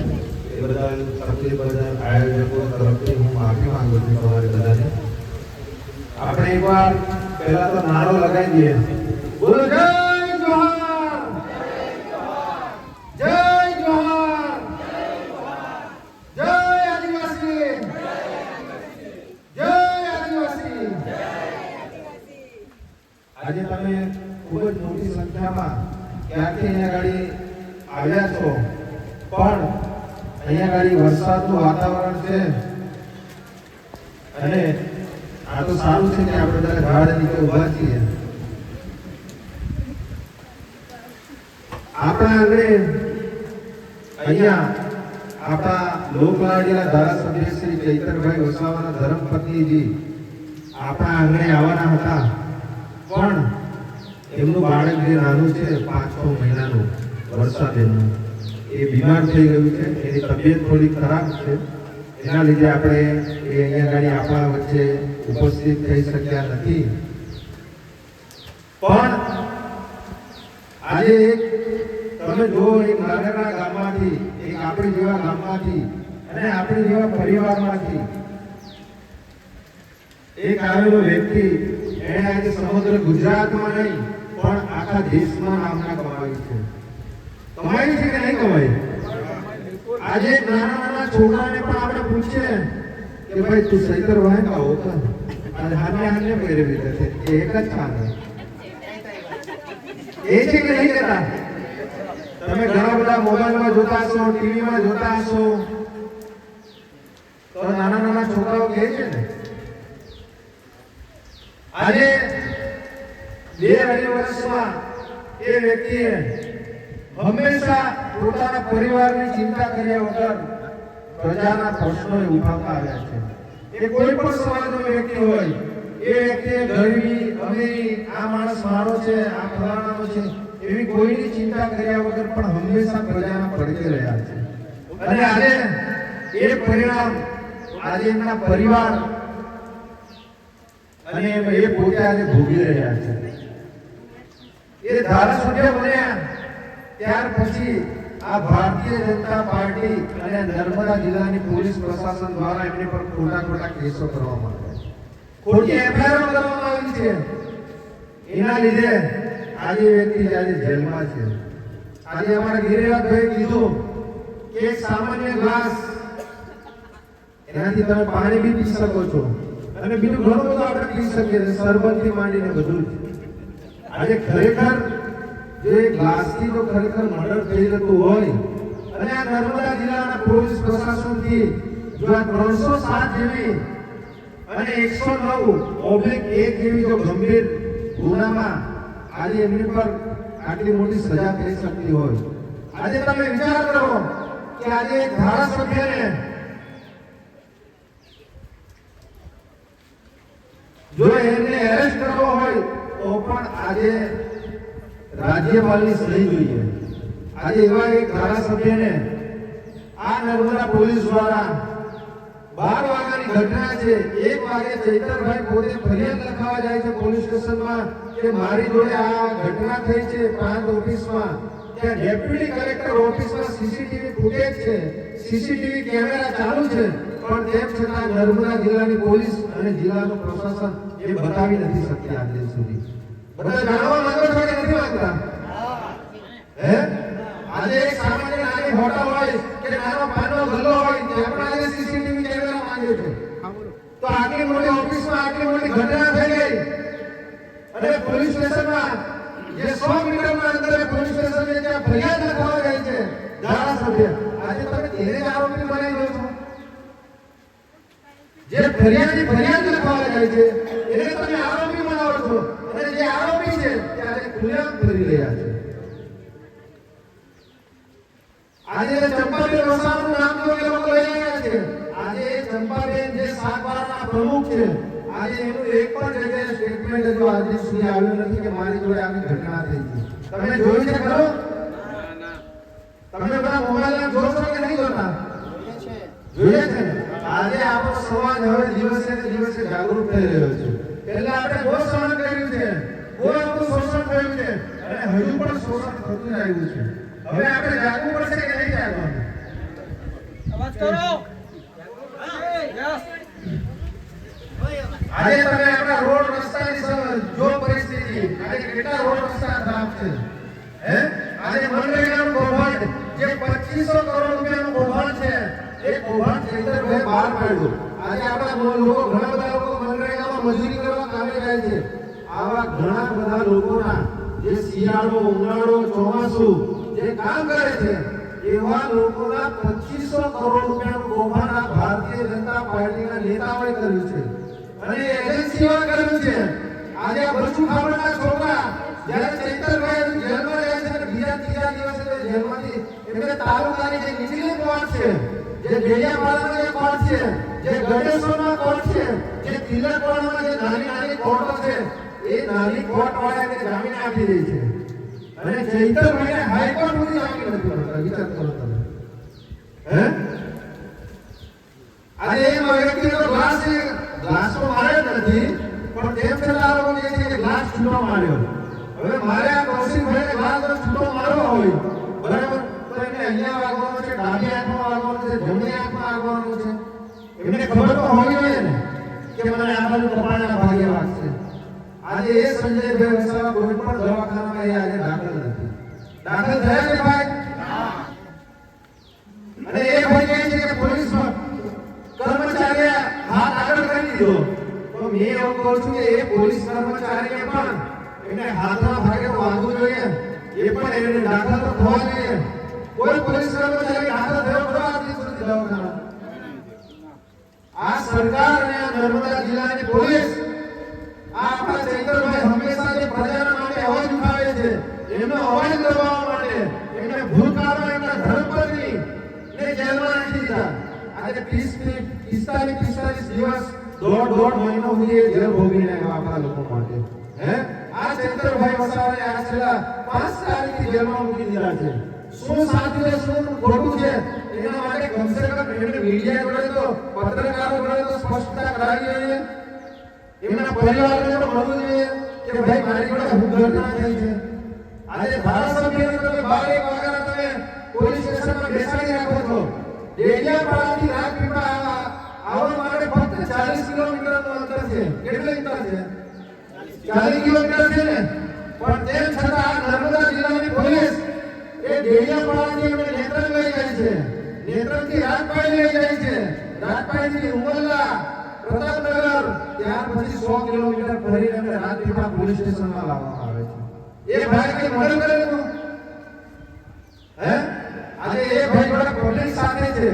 છે. એ બદલ તકલીફ બદલ આયોજકો તરફથી હું માફી માંગુ છું તમારી બધાને આપણે એકવાર પહેલા તો નારો લગાવી દઈએ બોલો જય જોહાર જય જોહાર જય આદિવાસી જય આદિવાસી આજે તમે ખૂબ જ મોટી સંખ્યામાં ક્યાંથી અહીંયા ગાડી આવ્યા છો પણ અહીંયા ગાડી વરસાદનું વાતાવરણ છે. અને આ તો સારું છે કે આપણે બધા ઝાડ નીચે ઊભા છીએ. આપણા આંગણે અહીંયા આપણા લોકલાડીલા ધારાસભ્ય શ્રી ચૈતરભાઈ વસાવાના ધર્મપત્નીજી આપણા આંગણે આવવાના હતા. પણ એમનું બાળક જે નાનું છે, પાંચ છ મહિનાનું વર્ષાબેનનું એ બીમાર થઈ ગયું છે, એની તબિયત થોડી ખરાબ છે. એના લીધે આપણે એ અહીંયા ગાડી આપણા વચ્ચે ઉપસ્થિત થઈ શક્યા નથી. પણ આજે એક તમે જો એક નાગરના ગામમાંથી, એક આપણી જેવા ગામમાંથી અને આપણી જેવા પરિવારમાંથી એક આવેલો વ્યક્તિ, એણે આજે સમગ્ર ગુજરાતમાં નહીં, પણ આખા દેશમાં નામના કમાવી છે છે કે નહીં કમાવી આજે નાના નાના છોકરાને પણ આપણે પૂછીએ કે ભાઈ, તું સૈતર વાય કા હોતા અને હાને હાને પહેરવી એ એક જ છાને એ છે કે નહીં કરતા તમે ઘણા બધા મોબાઈલમાં જોતા હશો, ટીવીમાં જોતા હશો. તો નાના નાના છોકરાઓ કહે છે ને, આજે બે અઢી વર્ષમાં એ વ્યક્તિએ હંમેશા પોતાના પરિવારની ચિંતા કર્યા વગર પ્રજાના પ્રશ્નો ઉઠાવતા આવ્યા છે. એ કોઈ પણ સમાજનો વ્યક્તિ હોય, એ વ્યક્તિએ ગરીબી, અમીરી, આ માણસ મારો છે, આ ફલાણાનો છે, એવી કોઈની ચિંતા કર્યા વગર પણ હંમેશા પ્રજાના પડકે રહ્યા છે. અને આજે એ પરિણામ આજે એમના પરિવાર અને એ પોતે આજે ભોગી રહ્યા છે. એ ધારાસભ્ય બન્યા. ત્યાર પછી આ ભારતીય જનતા પાર્ટી અને નર્મદા જિલ્લાની પોલીસ પ્રશાસન દ્વારા એમની પર ખોટા ખોટા કેસો કરવામાં આવ્યા ખોટી એફઆઈઆર કરવામાં આવી છે. એના લીધે આજે વ્યક્તિ આજે જેલમાં છે. આજે અમારા ગિરિરાજભાઈ કીધું કે સામાન્ય ગ્લાસ એનાથી તમે પાણી બી પી શકો છો. અને બીજું ઘણું બધું આપણે પી શકીએ છીએ શરબતથી માંડીને બધું આજે ખરેખર જો ગ્લાસથી જો ખરેખર મર્ડર થઈ જતું હોય, અને આ નર્મદા જિલ્લાના પોલીસ પ્રશાસનથી જો આ ત્રણસો સાત જેવી અને એકસો નવ ઓબ્લિક એક જેવી જો ગંભીર ગુનામાં આજે એમની પર આટલી મોટી સજા થઈ શકતી હોય. આજે તમે વિચાર કરો કે આજે એક ધારાસભ્યને જો એમને એરેસ્ટ કરવો હોય, તો પણ આજે રાજ્યપાલની સહી જોઈએ. આજે એવા એક ધારાસભ્યને આ નર્મદા પોલીસ દ્વારા બાર વાગ્યાની ઘટના છે. એક વાગે ચૈતરભાઈ પોતે ફરિયાદ લખાવા જાય છે પોલીસ સ્ટેશનમાં કે મારી જોડે આ ઘટના થઈ છે પ્રાંત ઓફિસમાં. ત્યાં ડેપ્યુટી કલેક્ટર ઓફિસમાં સીસીટીવી ફૂટેજ છે. સીસીટીવી કેમેરા ચાલુ છે. પણ તેમ છતાં નર્મદા જિલ્લાની પોલીસ અને જિલ્લાનું પ્રશાસન એ બતાવી નથી શકતી આજે સુધી. બધા જાણવા માંગો છો કે નથી માંગતા? હે? આજે એક સામાન્ય નાની હોટલ હોય કે નાનો પાનો ગલ્લો હોય તે પણ આજે સીસીટીવી કેમેરા માંગે છે. તો આટલી મોટી ઓફિસમાં આટલી મોટી ઘટના થઈ ગઈ. અને પોલીસ સ્ટેશનમાં જે 100 મીટરના અંતરે પોલીસ સ્ટેશન છે ફરિયાદ લખવા ગઈ છે ધારાસભ્ય. આજે તમે તેને જ આરોપી બનાવી દો છો. જે ફરિયાદી ફરિયાદ લખવા જાય છે, એને તમે આરોપી બનાવો છો. આરોપી છે તે આજે ખુલ્લેઆમ ફરી રહ્યા છે આજે ચંપાબેન વસાવાનું નામ જો એ લોકો લઈ રહ્યા છે આજે એ ચંપાબેન જે સાગબારાના પ્રમુખ છે આજે એનું એક પણ જગ્યાએ સ્ટેટમેન્ટ હજુ આજ દિન સુધી આવ્યું નથી કે મારી જોડે આવી ઘટના થઈ છે તમે જોયું છે ખરો તમે બધા મોબાઈલ જોશો કે નહીં જોતા જોઈએ છે ને? આજે આપણો સમાજ હવે દિવસે ને દિવસે જાગૃત થઈ રહ્યો છે પહેલા આપણે બહુ સહન કર્યું છે આપણું શોષણ થયું છે. અને હજુ પણ શોષણ થતું જ આવ્યું છે. હવે આપણે જાગવું પડશે કે નહીં જાગવાનું આજે તમે આપણા રોડ રસ્તાની જો પરિસ્થિતિ આજે કેટલા રોડ રસ્તા ખરાબ છે. હે? આજે મનરેગાનું કૌભાંડ જે 2500 કરોડ રૂપિયાનું કૌભાંડ છે એ કૌભાંડ ચૈતરભાઈ બહાર પાડ્યું. આજે આપણા લોકો ઘણા બધા લોકો મનરેગામાં મજૂરી કરવા કામે જાય છે. આવા ઘણા બધા લોકોના જે શિયાળો, ઉનાળો, ચોમાસું જે કામ કરે છે, એવા લોકોના પચીસો કરોડ રૂપિયાનું કૌભાંડ આ ભારતીય જનતા પાર્ટીના નેતાઓએ કર્યું છે. અને એજન્સીઓ કર્યું છે. આજે આ બચુ ખાબડના છોકરા જ્યારે ચૈતરભાઈ જેલમાં રહે છે અને બીજા ત્રીજા દિવસે જેલમાંથી એટલે તાલુકાની જે નીચલી કોર્ટ છે? જે ડેડિયાપાડાનો જે કોર્ટ છે? જે ગણેશોનો કોર્ટ છે? જે તિલકવાડામાં જે નાની નાની કોર્ટો છે એ નાની કોર્ટ વાળાને જામીન આપી દે છે. અને ચૈતરભાઈને હાઈકોર્ટ સુધી જામીન નથી મળતા. વિચાર કરો તમે. હે? એ વ્યક્તિનો ગ્લાસ ગ્લાસ તો મારે જ નથી, પણ તેમ છતાં આ લોકો કહે છે કે ગ્લાસ છૂટો માર્યો. હવે મારે આ કૌશિકભાઈને ગ્લાસ જો છૂટો મારવો હોય. બરાબર? તો એને અહીંયા વાગવાનો છે, ડાબી આંખમાં વાગવાનો છે, જમણી આંખમાં વાગવાનો છે. એમને ખબર તો હોવી જોઈએ ને, કે મને આ બાજુ કપાળના ભાગે વાગશે. આજે એ સંજયભાઈ વસાવા કોઈ પણ દવાખાનામાં એ આજે દાખલ નથી. દાખલ થયા કે ભાઈ? અને એ ભાઈ કહે છે કે પોલીસમાં કર્મચારીએ હાથ આગળ કરી દીધો. તો મેં એવું કહું છું કે એ પોલીસ કર્મચારીએ પણ એને હાથના ભાગે તો વાગવું જોઈએ. એ પણ એને દાખલ તો થવા જોઈએ. કોઈ પોલીસ કર્મચારી દાખલ થયો ખરો આજ સુધી દવાખાના આ સરકાર અને નર્મદા જિલ્લાની પોલીસ ચૈતરભાઈ હંમેશા જે પ્રજાના માટે અવાજ ઉઠાવે છે. એમનો અવાજ દબાવવા માટે એમને ભૂતકાળમાં એમના ધર્મપત્ની ને જેલમાં નાખી દીધા. આજે 30 પિસ્તાલીસ પિસ્તાલીસ દિવસ દોઢ દોઢ મહિનો સુધી એ જેલ ભોગવીને આવ્યા આપણા લોકો માટે. હે? આ શંકરભાઈ વસાવાને આ છેલ્લા પાંચ તારીખથી જેલમાં મૂકી દીધા છે. શું સાચું છે, શું ખોટું છે? એના માટે કમસે કમ એમને મીડિયા જોડે તો પત્રકારો જોડે તો સ્પષ્ટતા કરાવી જોઈએ એમના પરિવારને પણ મળવું જોઈએ કે ભાઈ મારી જોડે હું થઈ છે. આજે ધારાસભ્યને તમે બાર એક વાગ્યાના તમે પોલીસ સ્ટેશનમાં બેસાડી રાખો છો. ડેડિયાપાડાથી રાજપીપળા આવવા માટે ફક્ત 40 કિલોમીટરનું અંતર છે. કેટલું અંતર છે? 40 કિલોમીટર છે ને? પણ તેમ છતાં નર્મદા જિલ્લાની પોલીસ એ ડેડિયાપાડાથી એમને નેત્રંગ લઈ જાય છે. નેત્રંગથી રાજપાઈ લઈ જાય છે. રાજપાઈથી ઉમરલા પ્રતાપનગર, ત્યાર પછી 100 કિલોમીટર ફરીને અને રાજપીપળા પોલીસ સ્ટેશનમાં લાવવામાં આવે છે. એ ભાઈ કે મર્ડર કરેલું હે? આજે એ ભાઈ બધા પબ્લિક સાથે છે.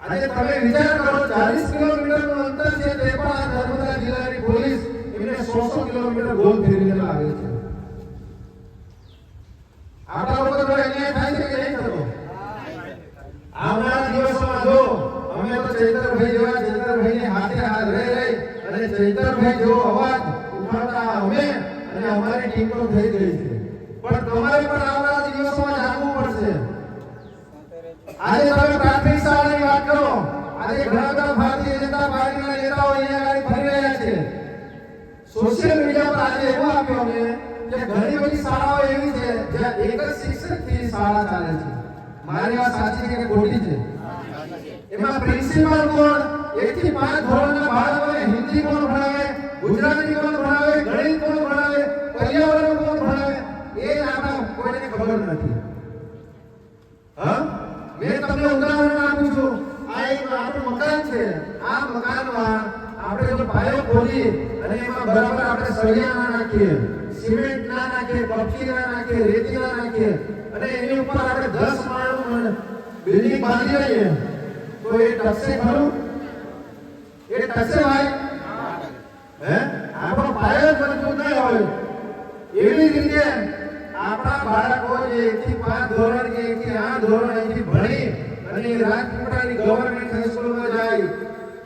આજે તમે વિચાર કરો 40 કિલોમીટરનું અંતર છે તે પણ આ નર્મદા જિલ્લાની પોલીસ એમને 100 કિલોમીટર ગોલ ફેરીને લાવે છે. આપણા લોકો જોડે અન્યાય થાય છે કે નહીં થતો? આવનારા દિવસોમાં જો અમે તો ચૈતરભાઈ જેવા ચૈતરભાઈની હાથે હાથ રહી રહી. અને ચૈતરભાઈ જેવો અવાજ ઉઠાવતા અમે અને અમારી ટીમ તો થઈ ગઈ છે. પણ તમારે પણ આવનારા દિવસોમાં જાગવું પડશે. આજે તમે પ્રાથમિક શાળાની વાત કરો. આજે ઘણા બધા ભારતીય જનતા પાર્ટીના નેતાઓ અહીંયા આગળ ફરી રહ્યા છે. સોશિયલ મીડિયા પર આજે એવું આપ્યું અમે કે ઘણી બધી શાળાઓ એવી છે જ્યાં એક જ શિક્ષકથી શાળા ચાલે છે. મારી વાત સાચી કે ખોટી છે? એમાં પ્રિન્સિપાલ કોણ? એક થી પાંચ ધોરણના બાળકોને હિન્દી કોણ ભણાવે? ગુજરાતી કોણ ભણાવે? ગણિત કોણ ભણાવે? પર્યાવરણ કોણ ભણાવે? એ આપણા કોઈને ખબર નથી. હા? મેં તમને ઉદાહરણ આપું છું. આ એક આપણું મકાન છે. આ મકાનમાં આપણે જો પાયો ખોલી અને એમાં બરાબર આપણે સળિયા ના નાખીએ, સિમેન્ટ ના નાખીએ કપચી ના નાખીએ, રેતી ના નાખીએ અને એની ઉપર આપણે 10 માળનું બિલ્ડિંગ બાંધી લઈએ. તો એ ટકશે ખરું? એ ટકશે ભાઈ? હે? આપણો પાયો જ મજબૂત નહીં હોય. એવી રીતે આપણા બાળકો જે એક પાંચ ધોરણ કે એક થી આઠ ધોરણ અહીંથી ભણી અને રાજપીપળાની ગવર્મેન્ટ હાઈસ્કૂલમાં જાય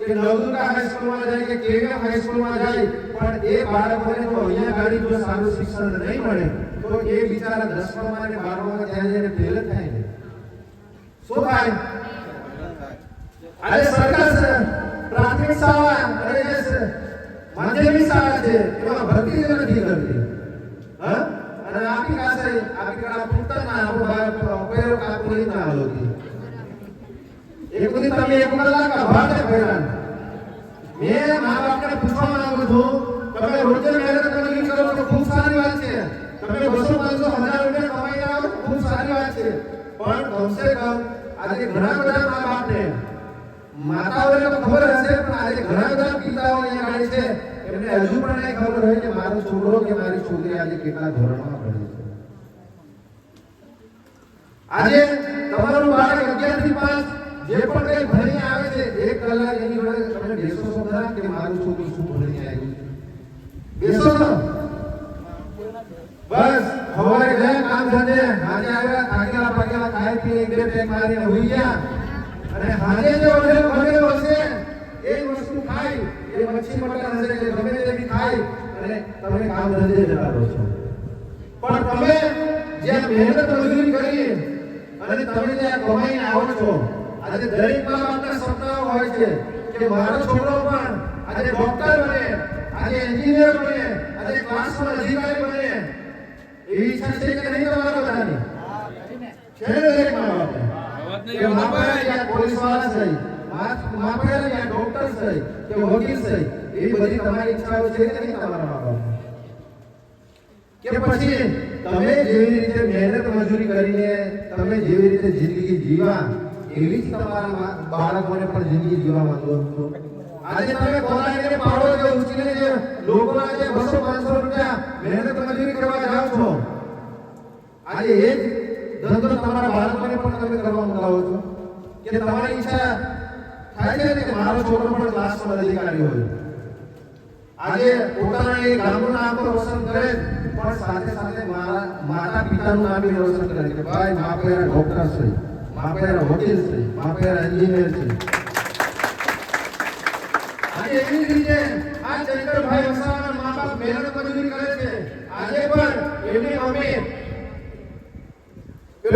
કે નવદુર્ગા હાઈસ્કૂલમાં જાય કે કેવીએમ હાઈસ્કૂલમાં જાય, પણ એ બાળકોને તો અહીંયા ગાડી જો સારું શિક્ષણ નહીં મળે, તો એ બિચારા દસમામાં અને બારમામાં ત્યાં જઈને ફેલ થાય ને શું થાય? આજે સરકાર પ્રાથમિક શાળા અને માધ્યમિક શાળા છે, એમાં ભરતી નથી કરતી. હા? અને આપી પાસે આપી કડા પુત્તના આપણો બાળક પેરો કાપુરી ના હલોતી એક બધી તમે એક કલાક ભાગે ફેરાન મેં મા બાપને પૂછવા માંગુ છું, તમે રોજ મહેનત કરી કરો તો ખૂબ સારી વાત છે. તમે બસો પાંચસો હજાર રૂપિયા કમાઈ આવો ખૂબ સારી વાત છે. પણ કમસે કમ આજે ઘણા બધા મા બાપને માતાઓને તો ખબર હશે, પણ આજે ઘણા બધા પિતાઓ અહીંયા આગળ છે. એમને હજુ પણ નહીં ખબર હોય કે મારો છોકરો કે મારી છોકરી આજે કેટલા ધોરણમાં ભણે છે. આજે તમારું બાળક 11 થી પાંચ, જે પણ કઈ ભણી આવે છે, એક કલાક એની જોડે તમે બેસો છો કે મારું છોકરું શું ભણી આવ્યું બેસો છો બસ સવારે ગયા, કામ ધંધે. આજે આવ્યા, થાકેલા, પાકેલા, ખાઈ પી બે પેક મારીને હોઈ ગયા. અને હાજે જે ઓઢેલો ભરેલો હશે, એ વસ્તુ ખાઈ, એ મચ્છી મટન હશે કે ગમે તે બી ખાઈ, અને તમે કામ ધંધે જતા રહો છો. પણ તમે જે મહેનત મજૂરી કરી, અને તમે જે કમાઈને આવો છો, આજે દરેક મા બાપના સપનાઓ હોય છે કે મારો છોકરો પણ આજે ડોક્ટર બને, આજે એન્જિનિયર બને, આજે ક્લાસમાં અધિકારી બને. એવી ઈચ્છા છે કે નહીં તમારા બધાની? છે દરેક જિંદગી જીવા એવી જ તમારા બાળકોને પણ જિંદગી જીવા માંગો છો? આજે તમે કોલાઈને પાડો રૂપિયા મહેનત મજૂરી કરવા જાઓ છો, આજે એ જ ધંધો તમારા બાળકોને પણ તમે કરવા મંગાવો છો? કે તમારી ઈચ્છા થાય છે કે મારો છોકરો પણ ક્લાસમાં અધિકારી હોય? આજે પોતાના એ ગામનું નામ તો રોશન કરે પણ સાથે સાથે મારા માતા પિતાનું નામ બી રોશન કરે કે ભાઈ મા પહેલા ડોક્ટર છે મા પહેલા વકીલ છે મા પહેલા એન્જિનિયર છે. આજે એવી રીતે આ ચંદ્રભાઈ વસાવાના મા બાપ મહેનત મજૂરી કરે છે. આજે પણ એમની મમ્મી એ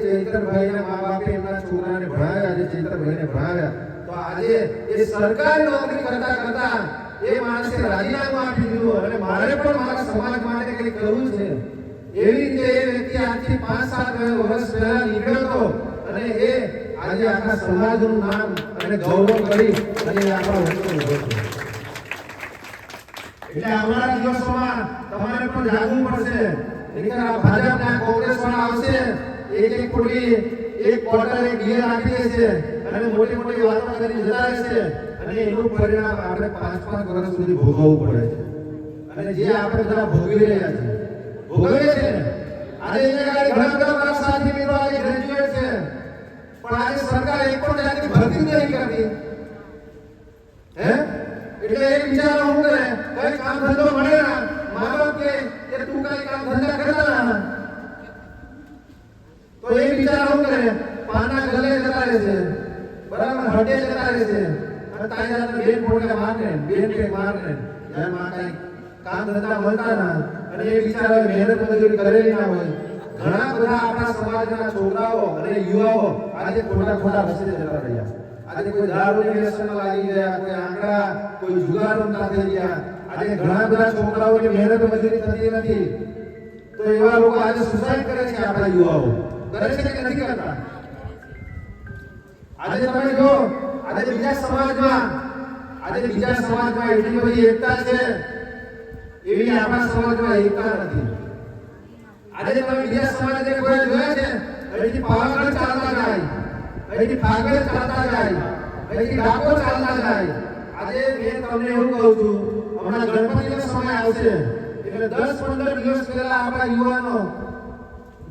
ચૈતરભાઈના નોકરી કરતા કરતા એ માણસે રાજીનામું મારે પણ મારા સમાજ માટે કરવું છે? એવી રીતે એ વ્યક્તિ આજથી પાંચ સાત વર્ષ પહેલા નીકળ્યો હતો અને એ આજે આખા સમાજનું નામ અને ગૌરવ કરી અને આપણા વચ્ચે ઊભો છે એટલે આવનારા દિવસોમાં તમારે પણ જાગવું પડશે. નહીંતર આ ભાજપના કોંગ્રેસ પણ આવશે. એક એક કોટી એક ક્વાર્ટર એક યર આપી દેશે અને મોટી મોટી વાતો કરી જતા રહેશે. અને એનું પરિણામ આપણે પાંચ પાંચ વર્ષ સુધી ભોગવવું પડે છે. અને જે આપણે બધા ભોગવી રહ્યા છે ભોગવીએ છે ને? આજે અહીંયા ઘણા બધા મારા સાથી મિત્રો આજે ગ્રેજ્યુએટ છે. પણ આજે સરકાર એક પણ જાતની ભરતી નથી કરતી. હે? એટલે એક બિચારો હું કરે? કઈ કામ ધંધો મળે ના. મા કે કે તું કઈ કામ ધંધા કરતા ના. તો એ બિચારો હું કરે? પાના ગલે જતા રહે છે. બરાબર હટે જતા રહે છે. અને તારી જાતને બેન ફોડે મારને, બેન કે મારને. યારમાં કઈ કામ ધંધા મળતા ના. અને એ વિચાર મહેનત મજૂરી કરેલી ના હોય. ઘણા બધા આપણા સમાજના છોકરાઓ અને યુવાઓ આજે ખોટા ખોટા રસ્તે જતા રહ્યા. આજે કોઈ દારૂની વ્યસનમાં લાગી ગયા, કોઈ આંકડા, કોઈ જુગાર રમતા થઈ ગયા. આજે ઘણા બધા છોકરાઓની મહેનત મજૂરી થતી નથી. તો એવા લોકો આજે સુસાઇડ કરે છે આપણા યુવાઓ. કરે છે કે નથી કરતા? આજે તમે જો, આજે બીજા સમાજમાં, આજે બીજા સમાજમાં એટલી બધી એકતા છે, એવી આપણા સમાજમાં એકતા નથી. આજે તમે બીજા સમાજને કોઈ જોયા છે? અહીંથી પાવાગઢ ચાલતા જાય. અહીંથી ફાગડ ચાલતા જાય. અહીંથી ડાકોર ચાલતા જાય. આજે મેં તમને એવું કહું છું, હમણાં ગણપતિનો સમય આવશે. એટલે દસ પંદર દિવસ પહેલા આપણા યુવાનો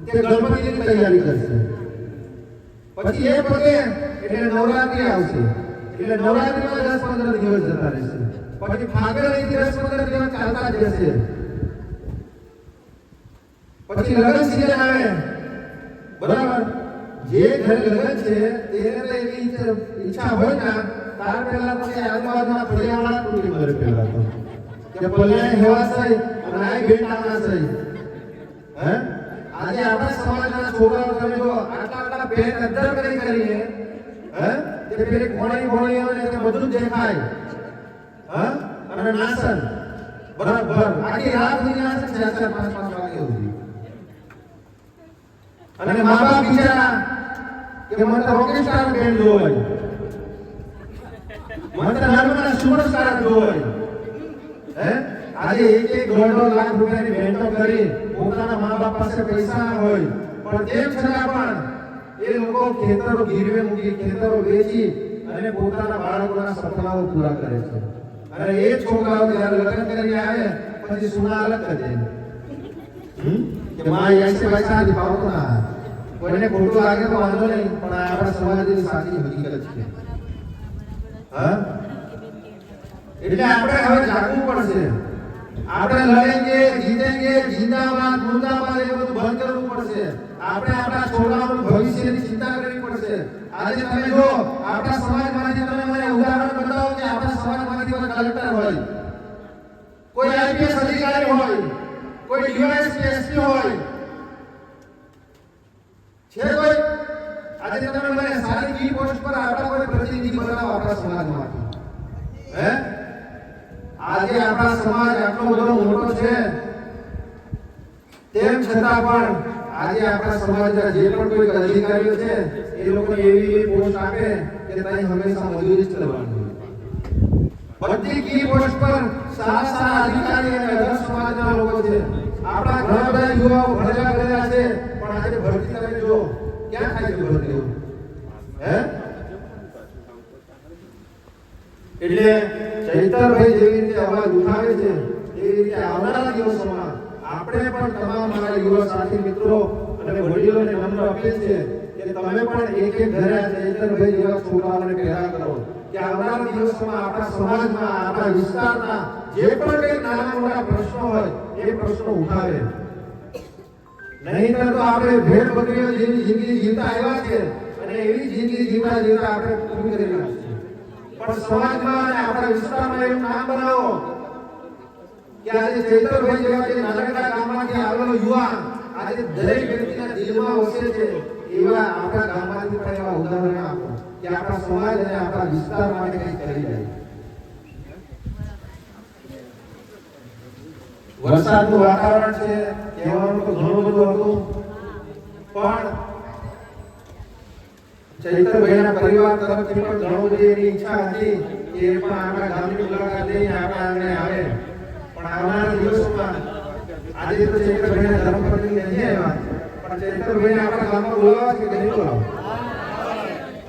તે ગણપતિની તૈયારી કરશે. પછી એ પતે એટલે નવરાત્રી આવશે. એટલે નવરાત્રીમાં દસ પંદર દિવસ જતા રહેશે. પછી ફાગડ અહીંથી દસ પંદર દિવસ ચાલતા જ જશે પછી લગ્ન સીઝન આવે. બરાબર? જે ઘરે લગ્ન છે, તેને તો એવી ઈચ્છા- હોય ને, તાર પહેલા તો આજુબાજુના ફળિયાવાળા તૂટી મરે પહેલા તો કે પલ્યાય હેવા સહી અને આય બેટાના સહી હે? આજે આપણા સમાજના છોકરાઓ તમે જો આટલા આટલા પેટ અંદર કરી કરીને, હે? તે પેલી ઘોડી ઘોડી અને તે બધું દેખાય. હે? અને નાસન. બરાબર. આખી રાત દુનિયા છે ચાર પાંચ પાંચ વાગ્યા સુધી. અને મા બાપ બિચારા કે મને તો રોકેટ સ્ટાર મને તો નાના સુપરસ્ટાર જોવો હે? આજે એક એક દોઢ લાખ રૂપિયાની ભેટો કરી, પોતાના મા બાપ પાસે પૈસા હોય. પણ તેમ છતાં પણ એ લોકો ખેતરો ગીરવે મૂકી, ખેતરો વેચી અને પોતાના બાળકોના સપનાઓ પૂરા કરે છે. અને એ છોકરાઓ જ્યારે લગ્ન કરીને આવે, પછી સુના અલગ કરી દે? કે માં એસી પૈસા પાવતો ના કોઈને ખોટું લાગે તો વાંધો નહીં પણ આ આપણા સમાજની સાચી હકીકત છે. હા? એટલે આપણે હવે જાગવું પડશે. આપણે લડેંગે જીતેંગે જિંદાબાદ મુર્દાબાદ એ બધું બંધ કરવું પડશે. આપણે આપણા છોકરાઓનું ભવિષ્યની ચિંતા કરવી પડશે. આજે તમે જો આપણા સમાજમાંથી તમે મને ઉદાહરણ બતાવો કે આપણા સમાજમાંથી કોઈ કલેક્ટર હોય કોઈ આઈપીએસ અધિકારી હોય કોઈ ડીવાયએસપી એસપી હોય છે કોઈ આજે તમે મને સારી કી પોસ્ટ પર આપણા કોઈ પ્રતિનિધિ બનાવો આપણા સમાજમાંથી. હે? આજે આપણા સમાજ આટલો બધો મોટો છે. તેમ છતાં પણ આજે આપણા સમાજના જે પણ કોઈ અધિકારીઓ છે, એ લોકો એવી એવી પોસ્ટ આપે કે ત્યાં હંમેશા મજૂરી જ કરવાની પર સારા સારા અધિકારી અને સમાજના લોકો છે. આપણા ઘણા બધા યુવાઓ ભણેલા ગયેલા છે. આજે ભરતી તમે જો ક્યાં થાય છે ભરતી? હે? એટલે ચૈતરભાઈ જેવી રીતે અવાજ ઉઠાવે છે, એવી રીતે આવનારા દિવસોમાં આપણે પણ તમામ મારા યુવા સાથી મિત્રો અને વડીલોને નમ્ર અપીલ છે કે તમે પણ એક એક ઘરે ચૈતરભાઈ જેવા છોકરાઓને પેદા કરો. કે આવનારા દિવસોમાં આપણા સમાજમાં, આપણા વિસ્તારના જે પણ કંઈ નાના મોટા પ્રશ્નો હોય, એ પ્રશ્નો ઉઠાવે. નહીંતર તો આપણે ભેડ બકરીઓ જેવી જિંદગી જીવતા આવ્યા છે અને એવી જિંદગી જીવતા જીવતા આપણે પૂરી કરી નાખીએ પણ સમાજમાં અને આપણા વિસ્તારમાં એવું નામ બનાવો કે આજે ચેતરભાઈ જેવા જે નાનકડા ગામમાંથી આવેલો યુવાન આજે દરેક વ્યક્તિના દિલમાં વસે છે એવા આપણા ગામમાંથી પણ એવા ઉદાહરણ આપો કે આપણા સમાજ અને આપણા વિસ્તાર માટે કંઈક કરી જાય વરસાદનું વાતાવરણ છે, કહેવાનું તો ઘણું બધું હતું. પણ ચૈતરભાઈના પરિવાર તરફથી પણ ઘણું બધી એની ઈચ્છા હતી કે એ પણ આપણા ગામની મુલાકાત લઈને આપણા આંગણે આવે. પણ આવનારા દિવસોમાં આજે તો ચૈતરભાઈના ધર્મપત્ની નથી આવ્યા. પણ ચૈતરભાઈને આપણા ગામમાં બોલાવા છે કે નહીં બોલાવો?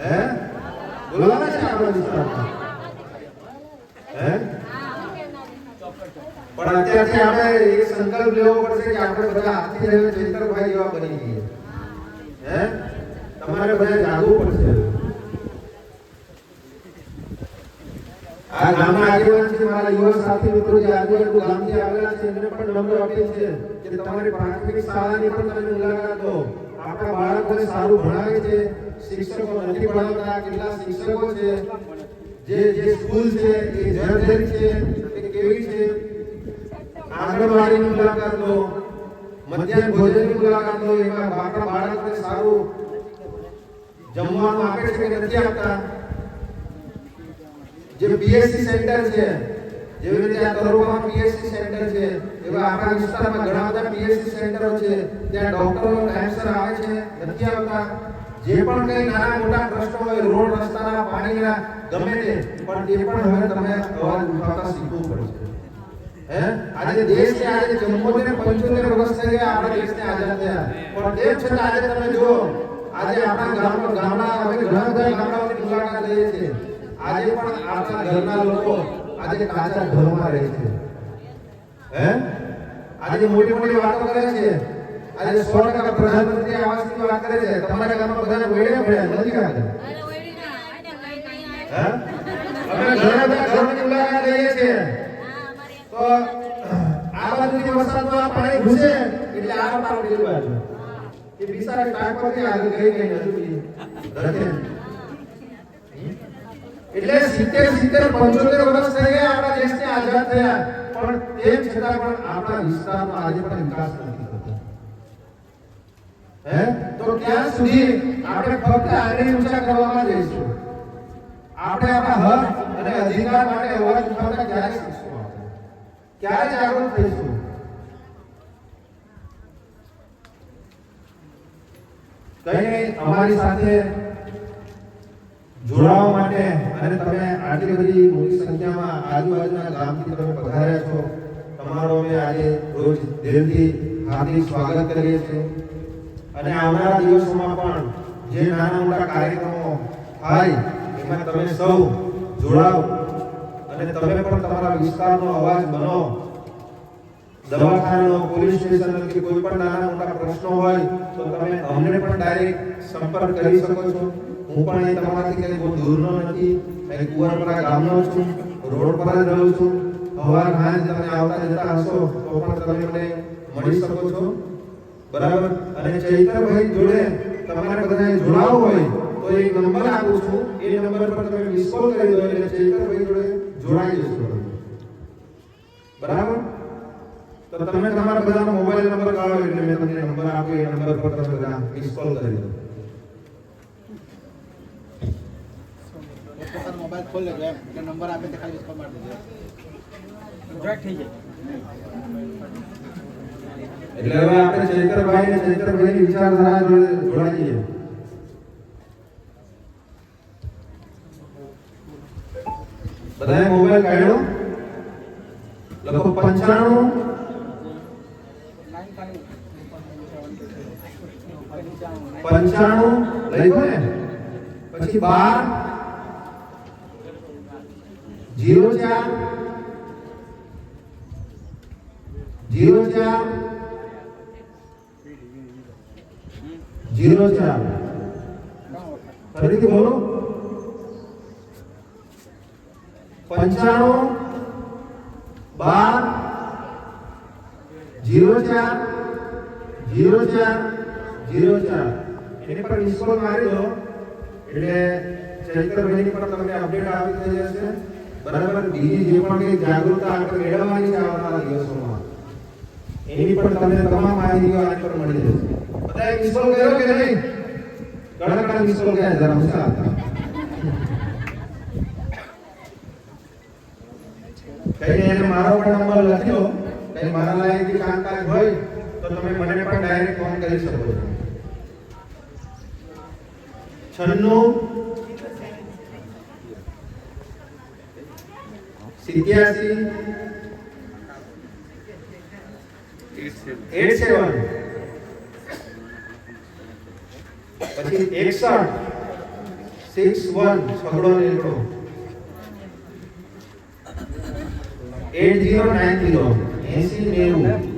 હે? બોલાવા છે આપણા વિસ્તારમાં? હે? પણ અત્યારથી આપણે એક સંકલ્પ લેવો પડશે કે આપણે બધા હાથી રહીને ચૈતરભાઈ જેવા બની જઈએ. હે? તમારે બધા જાગવું પડશે. આ ગામના આગેવાન છે મારા યુવા સાથી મિત્રો જે આજુબાજુ ગામથી આવેલા છે, એમને પણ નમ્ર અપીલ છે કે તમારી પ્રાથમિક શાળાની પણ તમે મુલાકાત લો. આપણા બાળકોને સારું ભણાવે છે. શિક્ષકો નથી ભણાવતા. કેટલા શિક્ષકો છે? જે જે સ્કૂલ છે, એ જર્જરી છે તે કેવી છે? આંગણવાડીની મુલાકાત લો, મધ્યાહન ભોજનની મુલાકાત લો, એમાં આપણા બાળકને સારું જમવાનું આપે છે કે નથી આપતા? જે પીએસસી સેન્ટર છે, જેવી રીતે આ તરોમાં પીએસસી સેન્ટર છે, એવા આપણા વિસ્તારમાં ઘણા બધા પીએસસી સેન્ટરો છે, ત્યાં ડોક્ટરો ટાઈમસર આવે છે, નથી આવતા જે પણ કઈ નાના મોટા પ્રશ્નો હોય, રોડ રસ્તાના પાણીના ગમે તે, પણ તે પણ હવે તમે અવાજ ઉઠાવતા શીખવું પડશે. હે? આજે દેશ છે આજે ચુમ્મોતેર ને પંચોતેર વર્ષ થઈ ગયા આપણા દેશને આઝાદ થયા પણ તેમ છતાં આજે તમે જુઓ આજે આપણા ગામમાં ગામડા હવે ઘણા બધા ગામડાઓની મુલાકાત લઈએ છીએ. આજે પણ આપણા ઘરના લોકો આજે કાચા ઘરમાં રહે છે. હે? આજે મોટી મોટી વાતો કરે છે. આજે સો ટકા પ્રધાનમંત્રી આવાસની વાત કરે છે. તમારા ગામમાં બધા વેડે પડ્યા નથી હે? અમે ઘણા બધા એટલે આ પાણી એ એટલે સિત્તેર સિત્તેર, પંચોતેર વર્ષ થઈ ગયા આપણા દેશને આઝાદ થયા. પણ તેમ છતાં પણ આપણા વિસ્તારનો આજે પણ વિકાસ નથી થતો. હે? તો ત્યાં સુધી આપણે ફક્ત આંગળી ઊંચા કરવામાં જઈશું આપણે આપણા હક અને અધિકાર માટે અવાજ ઉઠાવતા ક્યારે શીખશું આપણે. ક્યારે જાગૃત થઈશું. કઈ અમારી સાથે જોડાવા માટે અને તમે આટલી બધી મોટી સંખ્યામાં આજુબાજુના ગામથી તમે પધાર્યા છો. તમારો અમે આજે રોજ દિલથી હાર્દિક સ્વાગત કરીએ છીએ. અને આવનારા દિવસોમાં પણ જે નાના મોટા કાર્યક્રમો થાય એમાં તમે સૌ જોડાઓ. અને તમે પણ તમારા વિસ્તારનો અવાજ બનો. દવાખાનો પોલીસ સ્ટેશન કે કોઈ પણ નાના મોટા પ્રશ્નો હોય તો તમે અમને પણ ડાયરેક્ટ સંપર્ક કરી શકો છો. હું પણ અહીં તમારાથી કંઈ બહુ દૂરનો નથી. અહીં કુંવરપરા ગામનો છું રોડ પર જ રહું છું. હવાર સાંજ તમે આવતા જતા હશો તો પણ તમે મને મળી શકો છો. બરાબર? અને ચૈતરભાઈ જોડે તમારે બધાને જોડાવું હોય તો એક નંબર આપું છું. એ નંબર પર તમે મિસ કોલ કરી દો એટલે ચૈતરભાઈ જોડે જોડાઈ જશો. બરાબર? તો તમે તમારા બધાનો મોબાઈલ નંબર કાઢો એટલે મેં તમને નંબર આપ્યો એ નંબર પર તમે બધા મિસ કોલ કરી દો. પોતાનો મોબાઈલ ખોલી લેજો એમ. એટલે નંબર આપે તે ખાલી મિસકોલ મારી દેજો. જોઈન્ટ થઈ જાય. એટલે હવે આપણે ચૈતરભાઈ ને ચૈતરભાઈની વિચારધારા જોડે જોડાઈ જઈએ. બધાએ મોબાઈલ કાઢ્યો? લખો પંચાણું? પંચાણું લખ્યું ને. પછી બાર. જીરો ચાર. જીરો ચાર. જીરો ચાર. ફરીથી બોલો. પંચાણું. બાર. જીરો ચાર. જીરો ચાર. જીરો ચાર. એની પર મિસ કોલ મારી દો એટલે ચૈતરભાઈની પર તમને અપડેટ આવી થઈ જશે. બરાબર? બીજી જે પણ કઈ જાગૃતતા આપણે મેળવવાની છે આવનારા દિવસોમાં, એની પણ તમને તમામ માહિતીઓ આની પર મળી જશે. બધાએ મિસ કોલ કર્યો કે નહીં? ઘણા ઘણા મિસ કોલ કર્યા જરા ઊંચા હતા. કઈ એને મારો પણ નંબર લખ્યો. કઈ મારા લાયક કામકાજ હોય, તો તમે મને પણ ડાયરેક્ટ ફોન કરી શકો છો. છન્નું. સિત્યાસી. એટ સેવન પછી એકસઠ. Six one. છગડો નીકળો એટ ઝીરો નાઇન ઝીરો એસી નેવું.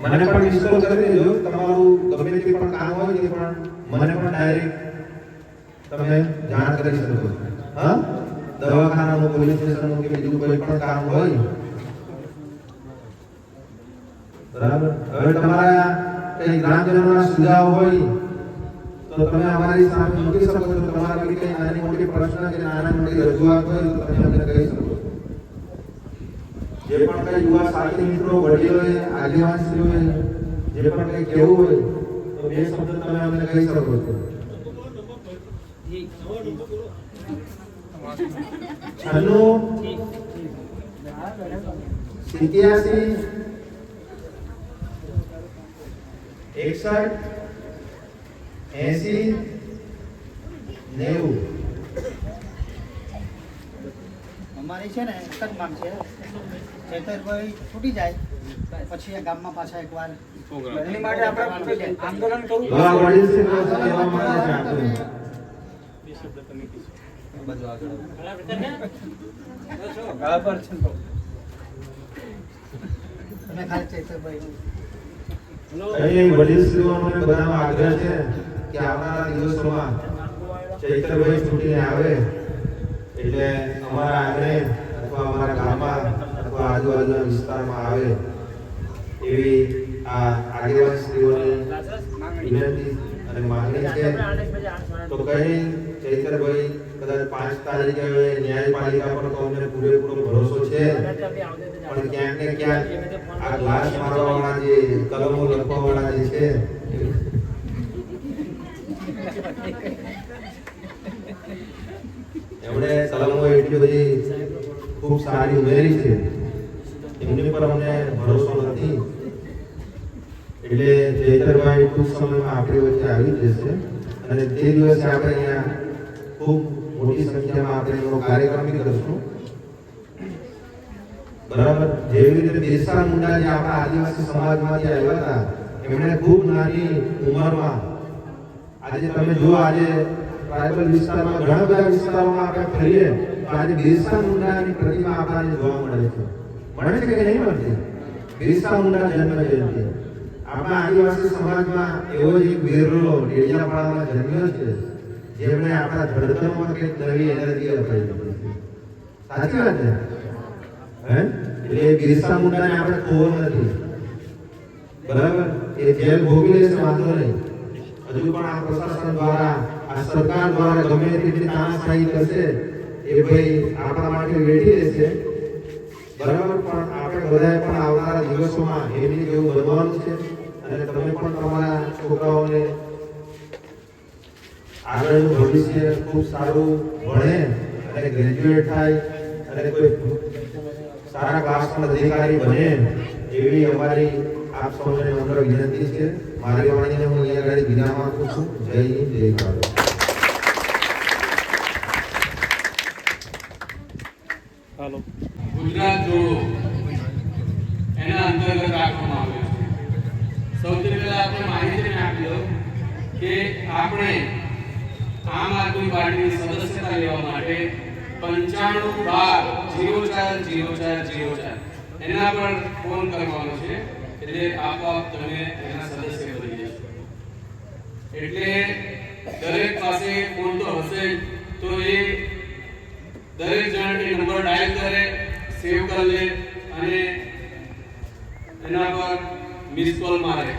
મને પણ મિસ કરી દેજો. તમારું ગમે તે પણ કામ હોય તે પણ મને પણ ડાયરેક્ટ તમે જાણ કરી શકો છો. હા? દવાખાનાનું પોલીસ સ્ટેશનનું કે બીજું કોઈ પણ કામ હોય. બરાબર? હવે તમારા કઈ ગ્રામજનોના સુઝાવ હોય તો તમે અમારી સામે મૂકી શકો છો. તમારા કઈ કઈ નાની મોટી પ્રશ્ન કે નાની મોટી રજૂઆત હોય તો તમે અમને કહી શકો જે પણ કઈ યુવા સાથી મિત્રો, વડીલોએ આગેવાનશ્રીઓએ જે પણ કઈ કહેવું હોય, તો બે શબ્દ તમે અમને કહી શકો છો. નેવું. અમારી છે ને એક જ માંગ છે. ચેતરભાઈ છૂટી જાય પછી આ ગામમાં પાછા એકવાર એની માટે આપણે આંદોલન કરવું આગ્રહ છે કે આવનારા દિવસોમાં ચૈતરભાઈ છૂટીને આવે. એટલે અમારા આંગણે અથવા અમારા ગામમાં અથવા આજુબાજુના વિસ્તારમાં આવે એવી આ આગેવાન શ્રીઓની વિનંતી અને માંગણી છે. તો કઈ ચૈતરભાઈ, કદાચ પાંચ તારીખે હવે ન્યાયપાલિકા પર તો અમને પૂરેપૂરો ભરોસો છે. પણ ક્યાંક ને ક્યાંક આ ગ્લાસ મારવાવાળા જે કલમો લખવાવાળા જે છે, એમણે કલમો એટલી બધી ખૂબ સારી ઉમેરી છે. એમની પર અમને ભરોસો નથી. એટલે ચૈતરભાઈ ટૂંક સમયમાં આપણી વચ્ચે આવી જશે. અને તે દિવસે આપણે અહીંયા ખૂબ મોટી સંખ્યામાં આપણે એનો કાર્યક્રમ કરશું. બરાબર? જેવી રીતે બિરસા મુંડા જે આપણા આદિવાસી સમાજમાંથી આવ્યા હતા, એમણે ખૂબ નાની ઉંમરમાં આજે તમે જો આજે ટ્રાઇબલ વિસ્તારમાં, ઘણા બધા વિસ્તારોમાં આપણે ફરીએ, તો આજે બિરસા મુંડાની પ્રતિમા આપણને જોવા મળે છે. મળે કે નહીં મળતી બિરસા મુંડા જન્મ જયંતિ. આપણા આદિવાસી સમાજમાં એવો જ એક વીરલો ડેડિયાપાડામાં જન્મ્યો છે, જેમણે આપણા ધડતરમાં કંઈક નવી એનર્જી અપાઈ સાચી વાત છે? એટલે બિરસા મુંડાને આપણે ખોવો નથી. બરાબર? એ જેલ ભોગી લેશે વાંધો નહીં. હજુ પણ આ પ્રશાસન દ્વારા, આ સરકાર દ્વારા ગમે તેટલી તાનાશાહી કરશે એ ભાઈ આપણા માટે વેઠી રહેશે. બરાબર? પણ આપણે બધાએ પણ આવનારા દિવસોમાં એમની જેવું બનવાનું છે અને તમે પણ તમારા છોકરાઓને આગળનું ભવિષ્ય ખૂબ સારું ભણે અને ગ્રેજ્યુએટ થાય અને કોઈ સારા ક્લાસમાં અધિકારી બને એવી અમારી આપ સૌને નમ્ર વિનંતી છે. મારી વાણીને હું અહીંયા આગળ વિરામ આપું છું. જય હિન્દ, જય ભારત હાલો ગુજરાત જોડો એના અંતર્ગત રાખવામાં આવ્યો છે સૌથી પહેલા આપણે માહિતી આપી દઉં કે આપણે આમ આદમી સદસ્યતા લેવા માટે પંચાણું બાર જીરો ચાર જીરો ચાર જીરો ચાર. એના પર ફોન કરવાનો છે. એટલે આપોઆપ તમે એના સદસ્ય બની જશો. એટલે દરેક પાસે ફોન તો હશે તો એ દરેક જણ એ નંબર ડાયલ કરે સેવ કરી લે અને એના પર મિસ કોલ મારે.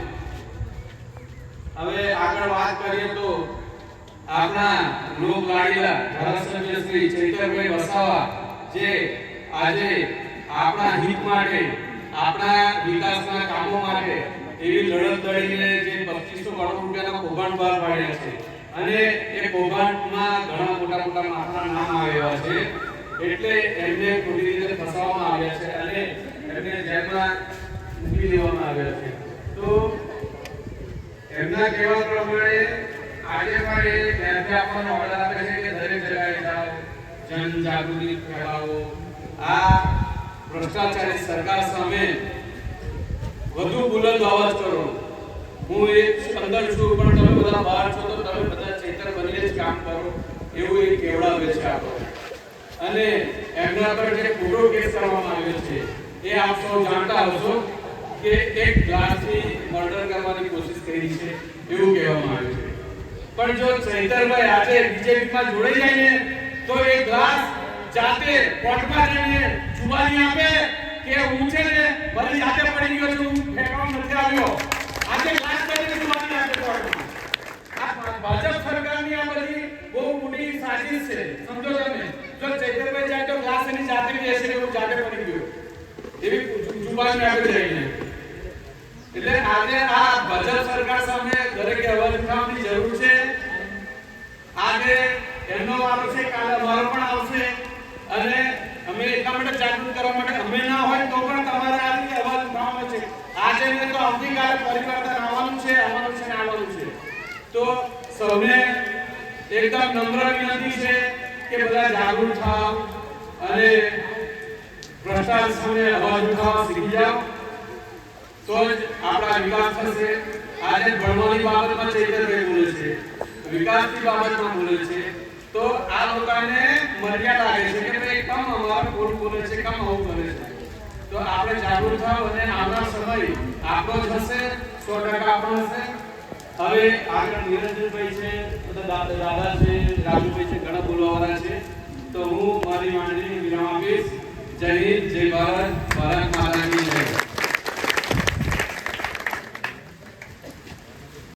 હવે આગળ વાત કરીએ તો આપણા લોક લાડીલા ધારાસભ્ય શ્રી ચૈતરભાઈ વસાવા, જે આજે આપણા હિત માટે, આપણા વિકાસના કામો માટે એવી લડત લડીને જે પચીસો કરોડ રૂપિયાના કૌભાંડ બહાર પાડ્યા છે. અને એ કૌભાંડમાં ઘણા મોટા મોટા માથાના નામ આવ્યા છે. એટલે એમને ખોટી રીતે ફસાવવામાં આવ્યા છે અને એમને જેલમાં મૂકી દેવામાં આવ્યા છે. તો એમના કહેવા પ્રમાણે આજે પણ એ ત્યાંથી આપણને ઓર્ડર આપે છે કે દરેક જગ્યાએ જાઓ જન જાગૃતિ ફેલાવો. આ ભ્રષ્ટાચારી સરકાર સામે વધુ બુલંદ અવાજ કરો. હું એક અંદર છું, પણ તમે બધા બહાર છો તો તમે બધા ચેતર બનીને જ કામ કરો. એવું એ કેવડાવે છે આપણને અને એમના પર જે ખોટો કેસ કરવામાં આવ્યો છે, એ આપ સૌ જાણતા હશો કે એક ગ્લાસની મર્ડર કરવાની કોશિશ કરી છે, એવું કહેવામાં આવ્યું છે. પણ જો ચૈતરભાઈ આજે બીજેપીમાં જોડાઈ જાય ને, તો એ ગ્લાસ જાતે કોર્ટમાં જઈને જુબાની આપે કે હું છે ને મારી જાતે પડી ગયો છું, ફેંકવા નથી આવ્યો. આજે ગ્લાસ કરીને જુબાની આપે કોર્ટમાં ભાજપ સરકારની આ બધી બહુ મોટી સાજિશ છે. સમજો તમે. જો ચૈતરભાઈ જાય તો ગ્લાસ એની જાતે બેસે કે હું જાતે પડી ગયો. એવી જુબાની આપે જઈને એટલે આજે આ ભાજપ સરકાર સામે દરેકે અવાજ ઉઠાવવાની જરૂર છે. આજે એમનો વારો છે, કાલે અમારો પણ આવશે. અને અમે એટલા માટે જાગૃત કરવા માટે અમે ના હોય તો પણ તમારે આ રીતે અવાજ ઉઠાવવાનો છે. આજે ને તો આવતીકાલે પરિવર્તન આવવાનું છે આવવાનું છે આવવાનું છે. તો સૌને એકદમ નમ્ર વિનંતી છે કે બધા જાગૃત થાવ અને ભ્રષ્ટાચાર સામે અવાજ ઉઠાવવા શીખી જાઓ. તો જ આપણા વિકાસ થશે. આજે ભણવાની બાબતમાં ચૈતન્ય બોલે છે. વિકાસની બાબતમાં બોલે છે. તો આ લોકોને મર્યાદા આવે છે કે ભાઈ, કામ અમારું ખોટું બોલે છે? કમ આવું કરે છે. તો આપણે જાગૃત થાવ અને આવનાર સમય આપણો જ હશે, સો ટકા આપણો હશે. હવે આગળ નિરંજનભાઈ છે દાદા છે, રાજુભાઈ છે, ઘણા બોલવાવાળા છે. તો હું મારી માંડણી વિરામ આપીશ. જય હિન્દ, જય ભારત ભારત માતા